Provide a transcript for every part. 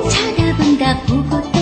차가 분다 보고 또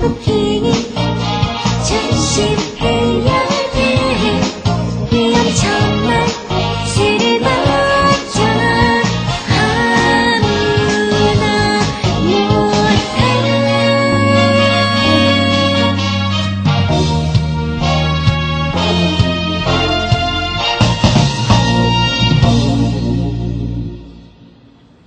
Okay.